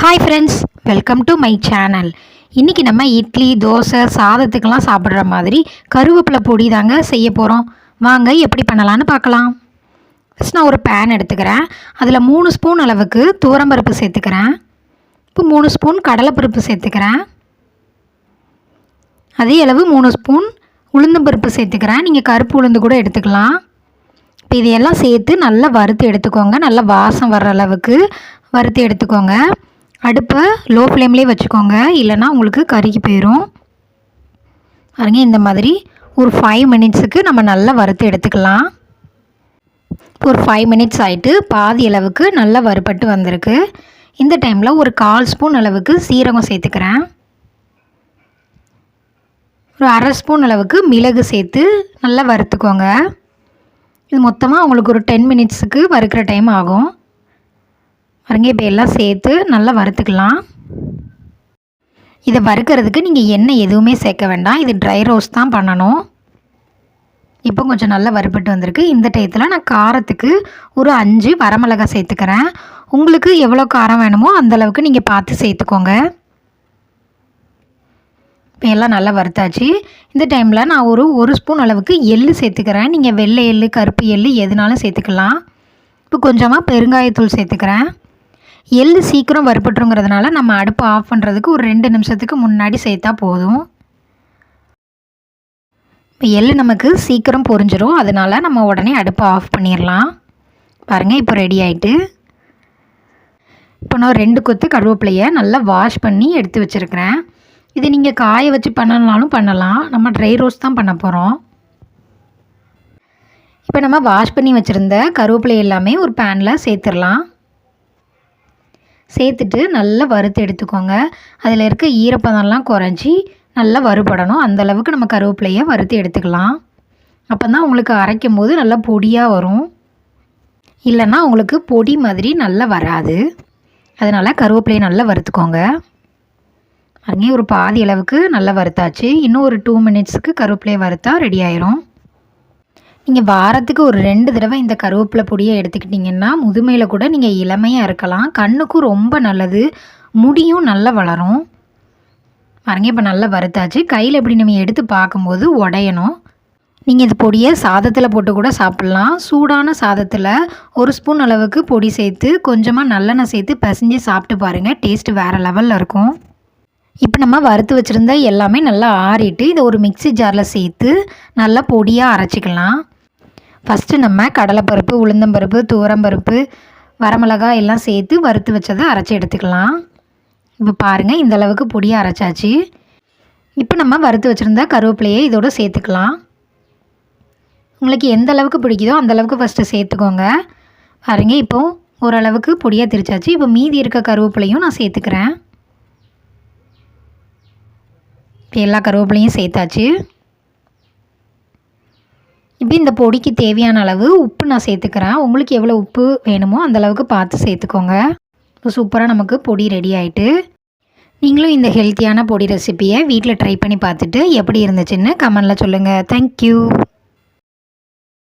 Hi friends welcome to my channel இன்றைக்கி நம்ம இட்லி தோசை சாதத்துக்கெல்லாம் சாப்பிட்ற மாதிரி கருவேப்பிலை பொடி தாங்க செய்ய போகிறோம் வாங்க எப்படி பண்ணலான்னு பார்க்கலாம். ஃபஸ்ட் நான் ஒரு பேன் எடுத்துக்கிறேன். அதில் மூணு ஸ்பூன் அளவுக்கு துவரம்பருப்பு சேர்த்துக்கிறேன். இப்போ மூணு ஸ்பூன் கடலைப்பருப்பு சேர்த்துக்கிறேன். அதே அளவு மூணு ஸ்பூன் உளுந்தம்பருப்பு சேர்த்துக்கிறேன். நீங்கள் கருப்பு உளுந்து கூட எடுத்துக்கலாம். இப்போ இதையெல்லாம் சேர்த்து நல்லா வறுத்து எடுத்துக்கோங்க. நல்லா வாசம் வர்ற அளவுக்கு வறுத்து எடுத்துக்கோங்க. அடுப்பை லோ ஃப்ளேம்லேயே வச்சுக்கோங்க. இல்லைன்னா உங்களுக்கு கருகி போயிடும் பாருங்க இந்த மாதிரி ஒரு ஃபைவ் மினிட்ஸுக்கு நம்ம நல்லா வறுத்து எடுத்துக்கலாம். ஒரு ஃபைவ் மினிட்ஸ் ஆகிட்டு பாதி அளவுக்கு நல்லா வறுபட்டு வந்திருக்கு. இந்த டைமில் ஒரு கால் ஸ்பூன் அளவுக்கு சீரகம் சேர்த்துக்கிறேன். ஒரு அரை ஸ்பூன் அளவுக்கு மிளகு சேர்த்து நல்லா வறுத்துக்கோங்க. இது மொத்தமாக உங்களுக்கு ஒரு டென் மினிட்ஸுக்கு வறுக்கிற டைம் ஆகும். பாருங்க இப்போ எல்லாம் சேர்த்து நல்லா வறுத்துக்கலாம். இதை வறுக்கிறதுக்கு நீங்கள் எண்ணெய் எதுவுமே சேர்க்க வேண்டாம். இது ட்ரை ரோஸ்ட் தான் பண்ணணும். இப்போ கொஞ்சம் நல்லா வறுபட்டு வந்திருக்கு. இந்த டயத்தில் நான் காரத்துக்கு ஒரு அஞ்சு வரமிளகாய் சேர்த்துக்கிறேன். உங்களுக்கு எவ்வளோ காரம் வேணுமோ அந்தளவுக்கு நீங்கள் பார்த்து சேர்த்துக்கோங்க. இப்போ எல்லாம் நல்லா வறுத்தாச்சு. இந்த டைமில் நான் ஒரு ஒரு ஸ்பூன் அளவுக்கு எள்ளு சேர்த்துக்கிறேன். நீங்கள் வெள்ளை எள்ளு கருப்பு எள்ளு எதுனாலும் சேர்த்துக்கலாம். இப்போ கொஞ்சமாக பெருங்காயத்தூள் சேர்த்துக்கிறேன். எள்ளு சீக்கிரம் வறுபட்டுருங்கிறதுனால நம்ம அடுப்பை ஆஃப் பண்ணுறதுக்கு ஒரு ரெண்டு நிமிஷத்துக்கு முன்னாடி சேர்த்தா போதும். இப்போ எள்ளு நமக்கு சீக்கிரம் பொரிஞ்சிரும். அதனால் நம்ம உடனே அடுப்பை ஆஃப் பண்ணிடலாம் பாருங்கள் இப்போ ரெடி ஆகிட்டு இப்போ நான் ரெண்டு கொத்து கருவேப்பிலையை நல்லா வாஷ் பண்ணி எடுத்து வச்சுருக்கிறேன். இது நீங்கள் காய வச்சு பண்ணனாலும் பண்ணலாம். நம்ம ட்ரை ரோஸ்ட் தான் பண்ண போகிறோம் இப்போ நம்ம வாஷ் பண்ணி வச்சுருந்த கருவேப்பிலை எல்லாமே ஒரு பேனில் சேர்த்துடலாம் சேர்த்துட்டு நல்லா வறுத்து எடுத்துக்கோங்க. அதில் இருக்க ஈரப்பதம்லாம் குறைஞ்சி நல்லா வறுபடணும். அந்தளவுக்கு நம்ம கருவேப்பிலையை வறுத்து எடுத்துக்கலாம். அப்போ தான் உங்களுக்கு அரைக்கும் போது நல்லா பொடியாக வரும். இல்லைன்னா உங்களுக்கு பொடி மாதிரி நல்லா வராது. அதனால் கருவேப்பிலையை நல்லா வறுத்துக்கோங்க. அங்கேயும் ஒரு பாதி அளவுக்கு நல்லா வறுத்தாச்சு. இன்னும் ஒரு டூ மினிட்ஸுக்கு கருவேப்பிலையை வறுத்தா ரெடி ஆயிரும். நீங்கள் வாரத்துக்கு ஒரு ரெண்டு தடவை இந்த கருவேப்பிலை பொடியை எடுத்துக்கிட்டிங்கன்னா முதுமையில் கூட நீங்கள் இளமையாக இருக்கலாம். கண்ணுக்கும் ரொம்ப நல்லது. முடியும் நல்லா வளரும். பாருங்க இப்போ நல்லா வறுத்தாச்சு. கையில் எப்படி நம்ம எடுத்து பார்க்கும்போது உடையணும். நீங்கள் இந்த பொடியை சாதத்தில் போட்டு கூட சாப்பிட்லாம். சூடான சாதத்தில் ஒரு ஸ்பூன் அளவுக்கு பொடி சேர்த்து கொஞ்சமாக நல்லெண்ணெய் சேர்த்து பிசைஞ்சு சாப்பிட்டு பாருங்கள் டேஸ்ட்டு வேறு லெவலில் இருக்கும். இப்போ நம்ம வறுத்து வச்சுருந்த எல்லாமே நல்லா ஆறிட்டு இதை ஒரு மிக்சி ஜாரில் சேர்த்து நல்லா பொடியாக அரைச்சிக்கலாம். ஃபஸ்ட்டு நம்ம கடலைப்பருப்பு உளுந்தம்பருப்பு துவரம்பருப்பு வரமிளகாய் எல்லாம் சேர்த்து வறுத்து வச்சதை அரைச்சி எடுத்துக்கலாம். இப்போ பாருங்கள் இந்த அளவுக்கு பொடியாக அரைச்சாச்சு. இப்போ நம்ம வறுத்து வச்சுருந்த கருவேப்பிலையை இதோட சேர்த்துக்கலாம். உங்களுக்கு எந்த அளவுக்கு பிடிக்குதோ அந்த அளவுக்கு ஃபஸ்ட்டு சேர்த்துக்கோங்க. பாருங்க இப்போ ஓரளவுக்கு பொடியாக திரிச்சாச்சு. இப்போ மீதி இருக்க கருவேப்பிலையும் நான் சேர்த்துக்கிறேன். இப்போ எல்லா கருவேப்பிலையும் சேர்த்தாச்சு. இப்போ இந்த பொடிக்கு தேவையான அளவு உப்பு நான் சேர்த்துக்கிறேன். உங்களுக்கு எவ்வளோ உப்பு வேணுமோ அந்த அளவுக்கு பார்த்து சேர்த்துக்கோங்க. இப்போ சூப்பராக நமக்கு பொடி ரெடி ஆகிட்டு நீங்களும் இந்த ஹெல்த்தியான பொடி ரெசிப்பியை வீட்டில் ட்ரை பண்ணி பார்த்துட்டு எப்படி இருந்துச்சுன்னு கமெண்டில் சொல்லுங்கள் தேங்க்யூ